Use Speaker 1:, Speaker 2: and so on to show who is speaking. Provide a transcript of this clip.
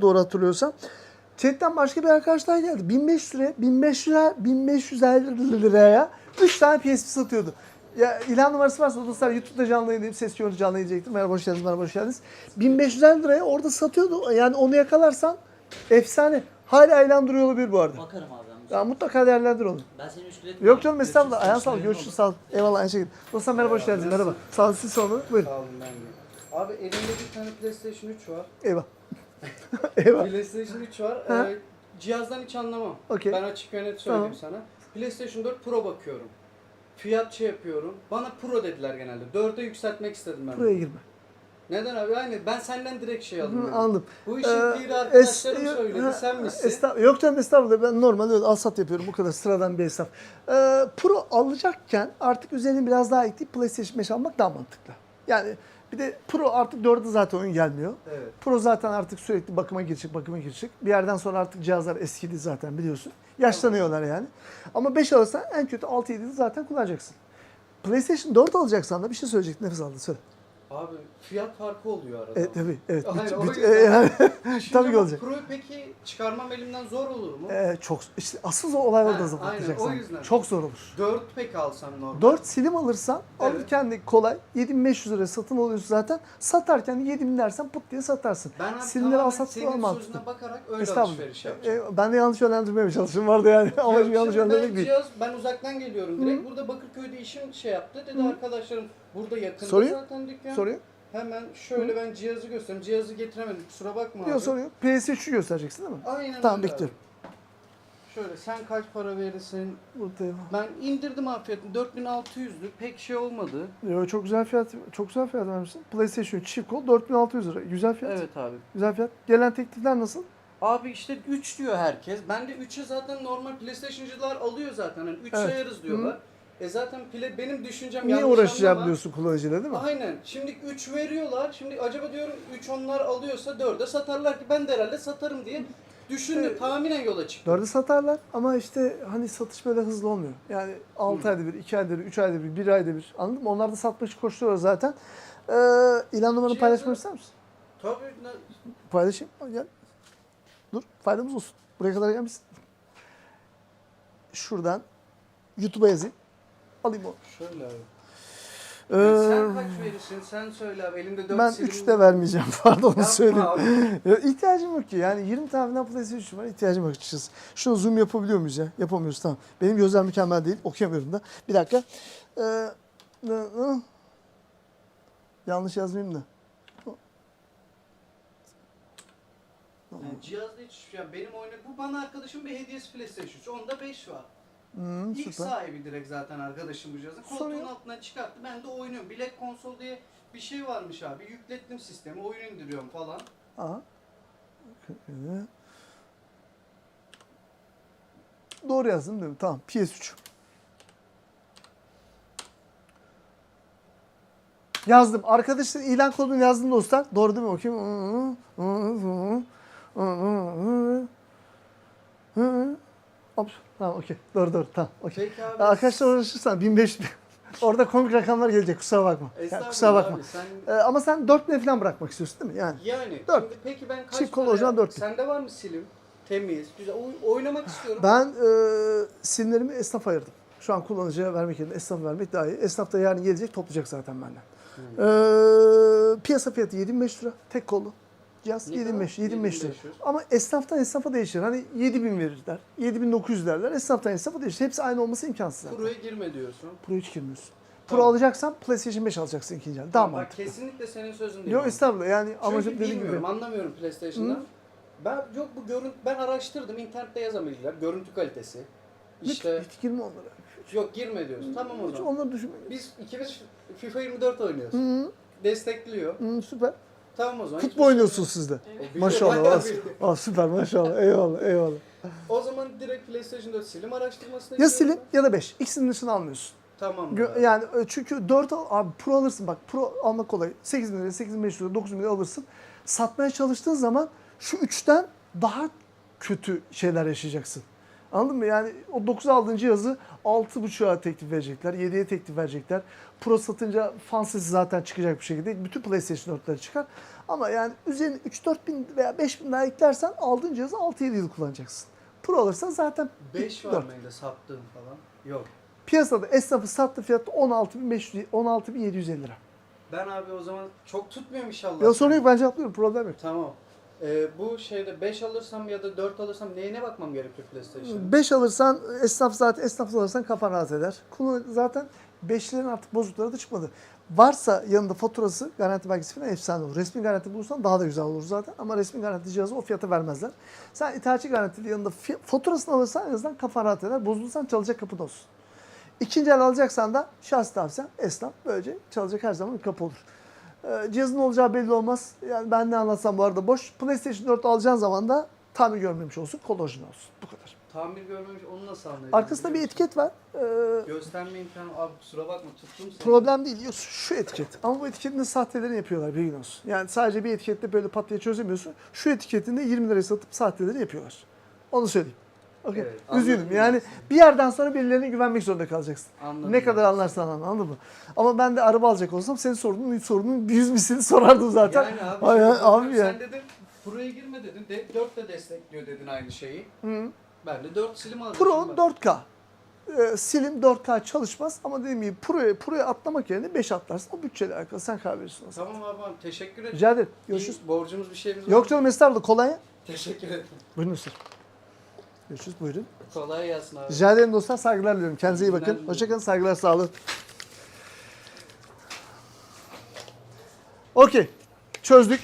Speaker 1: doğru hatırlıyorsam. Chatten başka bir arkadaş daha geldi. 1500 liraya, 1500 lira, 1550 liraya 3 tane PSP satıyordu. Ya ilan numarası varsa dostlar YouTube'da canlı yayın ses görüntü canlı yayınlayacaktım. Merhaba hoş geldiniz, merhaba hoş geldiniz. 1550 liraya orada satıyordu. Yani onu yakalarsan efsane. Hala ilan duruyor olabilir bu arada.
Speaker 2: Bakarım abi ben.
Speaker 1: Ya mutlaka değerlendir onu.
Speaker 2: Ben seni meşgul etmiyorum.
Speaker 1: Yok canım estağfurullah. Ayağın sağlık. Görüşürüz. Sağ ol. Eyvallah aynı şekilde. Dostlar merhaba hoş geldiniz. Merhaba. Sağ olun. Siz sonra. Buyurun.
Speaker 3: Sağ olun ben de. Abi elimde bir tane PlayStation 3 var.
Speaker 1: Eyvah. Eyvah.
Speaker 3: PlayStation 3 var.
Speaker 1: Ha.
Speaker 3: Ee, cihazdan hiç anlamam.
Speaker 1: Okey.
Speaker 3: Ben açık ve net söyleyeyim sana. PlayStation 4 Pro bakıyorum. Fiyat şey yapıyorum. Bana Pro dediler genelde. 4'e yükseltmek istedim ben.
Speaker 1: Buraya girme.
Speaker 3: Neden abi? Aynı ben senden direkt şey aldım.
Speaker 1: Hı,
Speaker 3: dedim.
Speaker 1: anladım.
Speaker 3: Bu işin
Speaker 1: Ee,
Speaker 3: piri arkadaşlarım
Speaker 1: es-
Speaker 3: söyledi.
Speaker 1: ha,
Speaker 3: Sen misin?
Speaker 1: Estağ- yok canım estağfurullah ben normal öyle alsat yapıyorum bu kadar sıradan bir hesap. Ee, Pro alacakken artık üzerine biraz daha ekleyip PlayStation 5 almak daha mantıklı. Yani bir de Pro artık 4'e zaten oyun gelmiyor.
Speaker 3: Evet.
Speaker 1: Pro zaten artık sürekli bakıma girecek, bakıma girecek. Bir yerden sonra artık cihazlar eskidi zaten biliyorsun. Yaşlanıyorlar yani. Ama 5 alırsan en kötü 6-7'de zaten kullanacaksın. PlayStation 4 alacaksan da bir şey söyleyecektim. Nefes aldı söyle.
Speaker 3: Abi fiyat farkı oluyor arada.
Speaker 1: Evet tabii. Evet.
Speaker 3: Hayır, o yüzden-
Speaker 1: e, yani-
Speaker 3: Şimdi
Speaker 1: tabii ki
Speaker 3: bu
Speaker 1: olacak.
Speaker 3: Pro'yu peki çıkarmam elimden zor olur mu?
Speaker 1: Ee, çok işte asıl olay orada
Speaker 3: Ha, aynen, o yüzden.
Speaker 1: Çok zor olur.
Speaker 3: 4 peki alsam normal.
Speaker 1: 4 silim alırsan
Speaker 3: Evet.
Speaker 1: alırken de kolay. 7500 liraya satın alıyorsun zaten. Satarken de 7000 dersen put diye satarsın.
Speaker 3: Ben abi
Speaker 1: Silimleri
Speaker 3: tamamen
Speaker 1: alsat
Speaker 3: senin
Speaker 1: falan mantıklı.
Speaker 3: sözüne bakarak öyle
Speaker 1: Estağfurullah.
Speaker 3: alışveriş yapacağım.
Speaker 1: E, ben de yanlış yönlendirmeye çalıştım vardı yani.
Speaker 3: Yok,
Speaker 1: yanlış
Speaker 3: şimdi ben
Speaker 1: yönlendirmek değil.
Speaker 3: cihaz, ben uzaktan geliyorum direkt. Burada Bakırköy'de işim şey yaptı. Dedi arkadaşlarım burada yakında
Speaker 1: Soruyor.
Speaker 3: zaten dükkan.
Speaker 1: Soruyor.
Speaker 3: Hemen şöyle ben cihazı göstereyim. Cihazı getiremedim. Kusura bakma abi.
Speaker 1: Yok soruyor. PS3'ü göstereceksin değil mi?
Speaker 3: Aynen
Speaker 1: Tamam
Speaker 3: öyle abi.
Speaker 1: bekliyorum.
Speaker 3: Şöyle sen kaç para verirsin?
Speaker 1: Buradayım.
Speaker 3: Ben indirdim afiyetini. 4600'lü. Pek şey olmadı.
Speaker 1: Yo, çok güzel fiyat, çok güzel fiyat vermişsin. PlayStation 3 çift kol 4600 lira. Güzel fiyat.
Speaker 3: Evet abi.
Speaker 1: Güzel fiyat. Gelen teklifler nasıl?
Speaker 3: Abi işte 3 diyor herkes. Ben de 3'e zaten normal PlayStation'cılar alıyor zaten. Hani 3
Speaker 1: Evet.
Speaker 3: sayarız diyorlar. E zaten play, benim düşüncem
Speaker 1: Niye
Speaker 3: yanlış
Speaker 1: uğraşacağım
Speaker 3: anlama.
Speaker 1: diyorsun kullanıcıyla değil mi?
Speaker 3: Aynen. Şimdi 3 veriyorlar. Şimdi acaba diyorum 3 onlar alıyorsa 4'e satarlar ki ben de herhalde satarım diye düşündüm.
Speaker 1: İşte-
Speaker 3: tahminen yola çıktım.
Speaker 1: Dörde satarlar ama işte hani satış böyle hızlı olmuyor. Yani 6 ayda bir, 2 ayda bir, 3 ayda bir, 1 ayda bir. Anladın mı? Onlar da satmak için koşturuyor zaten. Ee, ilan numaranı
Speaker 3: Cihazı-
Speaker 1: paylaşmak ister misin?
Speaker 3: Tabii. ne-
Speaker 1: Paylaşayım. Al Gel. Dur. Faydamız olsun. Buraya kadar gelmişsin. Şuradan YouTube'a yazayım. Alayım onu.
Speaker 3: Şöyle abi.
Speaker 1: Ee,
Speaker 3: sen kaç verirsin? Sen söyle abi. Elimde 4
Speaker 1: ben 3 de vermeyeceğim. Pardon onu söyleyeyim.
Speaker 3: abi.
Speaker 1: Ya, ihtiyacım yok ki. Yani 20 tane falan PlayStation var. ihtiyacım yok açıkçası. Şunu zoom yapabiliyor muyuz ya? Yapamıyoruz tamam. Benim gözler mükemmel değil. Okuyamıyorum da. Bir dakika. Ee, ı, ı. yanlış yazmayayım da.
Speaker 3: Yani cihazda hiç yani benim oyna bu bana arkadaşım bir hediyesi PlayStation 3. Onda 5 var.
Speaker 1: Hmm,
Speaker 3: İlk
Speaker 1: süper.
Speaker 3: sahibi direkt zaten arkadaşım bu cihazı. Koltuğun
Speaker 1: yok.
Speaker 3: altından çıkarttı. Ben de oynuyorum. Bilek konsol diye bir şey varmış abi. Yüklettim sistemi. Oyun indiriyorum falan.
Speaker 1: Aha. Doğru yazdım değil mi? Tamam. PS3. Yazdım. Arkadaşlar ilan kodunu yazdım dostlar. Doğru değil mi? Bakayım. Hop. Tamam okey. Doğru doğru. Tamam okey.
Speaker 3: Peki abi.
Speaker 1: Arkadaşlar uğraşırsan 1500 Orada komik rakamlar gelecek. Kusura bakma. Yani kusura bakma.
Speaker 3: Abi, sen
Speaker 1: Ee, ama sen 4000 falan bırakmak istiyorsun değil mi? Yani.
Speaker 3: yani
Speaker 1: Dört.
Speaker 3: şimdi peki ben kaç
Speaker 1: Çift kol orijinal dört bin.
Speaker 3: Sende var mı silim? Temiz, güzel. Oy- oynamak istiyorum.
Speaker 1: Ben e, sinirlerimi esnaf ayırdım. Şu an kullanıcıya vermek yerine esnaf vermek daha iyi. Esnaf da yarın gelecek toplayacak zaten benden. E, piyasa fiyatı 7500 lira. Tek kollu.
Speaker 3: Ne
Speaker 1: 7500,
Speaker 3: kadar?
Speaker 1: 7500 lira.
Speaker 3: 7500.
Speaker 1: Ama esnaftan esnafa değişir. Hani 7000 verirler, 7900 derler. Esnaftan esnafa değişir. Hepsi aynı olması imkansız zaten.
Speaker 3: Pro'ya girme diyorsun.
Speaker 1: Pro hiç girmiyorsun. Pro
Speaker 3: Tamam.
Speaker 1: alacaksan PlayStation 5 alacaksın ikinci el. Daha
Speaker 3: Bak
Speaker 1: mantıklı.
Speaker 3: kesinlikle senin sözün değil.
Speaker 1: Yok estağfurullah yani amacım
Speaker 3: Çünkü
Speaker 1: dediğim gibi.
Speaker 3: bilmiyorum, anlamıyorum PlayStation'dan.
Speaker 1: Hı.
Speaker 3: Ben yok bu görüntü ben araştırdım internette yazamadılar görüntü kalitesi.
Speaker 1: Hiç,
Speaker 3: İşte
Speaker 1: hiç girme onlara.
Speaker 3: yok girme diyorsun. Tamam o
Speaker 1: Hiç
Speaker 3: zaman.
Speaker 1: onları düşünme.
Speaker 3: Biz ikimiz FIFA 24 oynuyoruz.
Speaker 1: Hı,
Speaker 3: Destekliyor.
Speaker 1: hı, süper.
Speaker 3: Tamam o zaman.
Speaker 1: Futbol oynuyorsunuz siz de.
Speaker 3: Biliyor,
Speaker 1: Maşallah.
Speaker 3: bayağı
Speaker 1: Aa,
Speaker 3: biliyor.
Speaker 1: aa, süper maşallah. Eyvallah eyvallah.
Speaker 3: O zaman direkt PlayStation 4 silim araştırmasına
Speaker 1: Ya
Speaker 3: gidiyorum
Speaker 1: silin ya da 5. İkisinin dışını almıyorsun.
Speaker 3: ben. Tamam.
Speaker 1: Gö-
Speaker 3: abi.
Speaker 1: yani e, çünkü 4 al, abi Pro alırsın bak Pro almak kolay. 8 bin liraya 8 500 liraya 9 bin liraya alırsın. Satmaya çalıştığın zaman şu üçten daha kötü şeyler yaşayacaksın. Anladın mı? Yani o 9 aldığın cihazı 6.5'a teklif verecekler, 7'ye teklif verecekler. Pro satınca fan sesi zaten çıkacak bir şekilde. Bütün PlayStation 4'leri çıkar. Ama yani üzerine 3-4 bin veya 5 bin daha eklersen aldığın cihazı 6-7 yıl kullanacaksın. Pro alırsan zaten
Speaker 3: 5 var
Speaker 1: 4.
Speaker 3: mı elde sattığın falan? Yok.
Speaker 1: Piyasada esnafı sattığı fiyat 16.500 16.750 lira.
Speaker 3: Ben abi o zaman çok tutmuyorum inşallah.
Speaker 1: Ya sorun yok ben cevaplıyorum problem yok.
Speaker 3: Tamam. Ee, bu şeyde 5 alırsam ya da 4 alırsam neyine bakmam gerekiyor PlayStation?
Speaker 1: 5 alırsan esnaf zaten esnaf alırsan kafan rahat eder. Konu zaten 5'lerin artık bozukları da çıkmadı. Varsa yanında faturası, garanti belgesi falan efsane olur. Resmi garanti bulursan daha da güzel olur zaten. Ama resmi garanti cihazı o fiyata vermezler. Sen ithalatçı garantili yanında faturasını alırsan en azından kafan rahat eder. Bozulursan çalacak kapın olsun. İkinci el alacaksan da şahs tavsiyem esnaf böylece çalacak her zaman bir kapı olur. Ee, cihazın olacağı belli olmaz. Yani ben ne anlatsam bu arada boş. PlayStation 4 alacağın zaman da tamir görmemiş olsun, kol orijinal olsun. Bu kadar.
Speaker 3: Tamir görmemiş onu nasıl anlayacağım?
Speaker 1: Arkasında bir etiket var. Ee,
Speaker 3: Gösterme imkanı abi kusura bakma tuttum seni.
Speaker 1: problem değil. Yok, Şu etiket. Ama bu etiketin sahtelerini yapıyorlar bilgin olsun. Yani sadece bir etikette böyle pat diye çözemiyorsun. Şu etiketini de 20 liraya satıp sahteleri yapıyorlar. Onu söyleyeyim. Okey.
Speaker 3: Evet,
Speaker 1: Üzgünüm. Yani bir yerden sonra birilerine güvenmek zorunda kalacaksın.
Speaker 3: Anladım
Speaker 1: ne kadar anlarsan anla, anladın mı? Ama ben de araba alacak olsam senin sorunun sorunun yüz mislini sorardım zaten.
Speaker 3: Yani abi,
Speaker 1: Ay, abi ya.
Speaker 3: Sen dedin Pro'ya girme dedin. De, 4 de destekliyor dedin aynı şeyi.
Speaker 1: Hı.
Speaker 3: Ben de 4 silim alacaktım.
Speaker 1: Pro
Speaker 3: ben.
Speaker 1: 4K. Ee, Slim 4K çalışmaz ama dediğim gibi Pro'ya Pro'ya atlamak yerine 5 atlarsın. O bütçeyle alakalı. Sen karar verirsin.
Speaker 3: Tamam abi abi, teşekkür ederim.
Speaker 1: Rica ederim. Görüşürüz.
Speaker 3: İyi, Borcumuz bir şeyimiz var.
Speaker 1: Yok canım estağfurullah. Kolay.
Speaker 3: Teşekkür ederim.
Speaker 1: Buyurun Üstad. Görüşürüz. Buyurun.
Speaker 3: Kolay gelsin abi.
Speaker 1: Rica ederim dostlar. Saygılar diliyorum. Kendinize iyi bakın. Hoşçakalın. Saygılar. Sağ olun. Okey. Çözdük.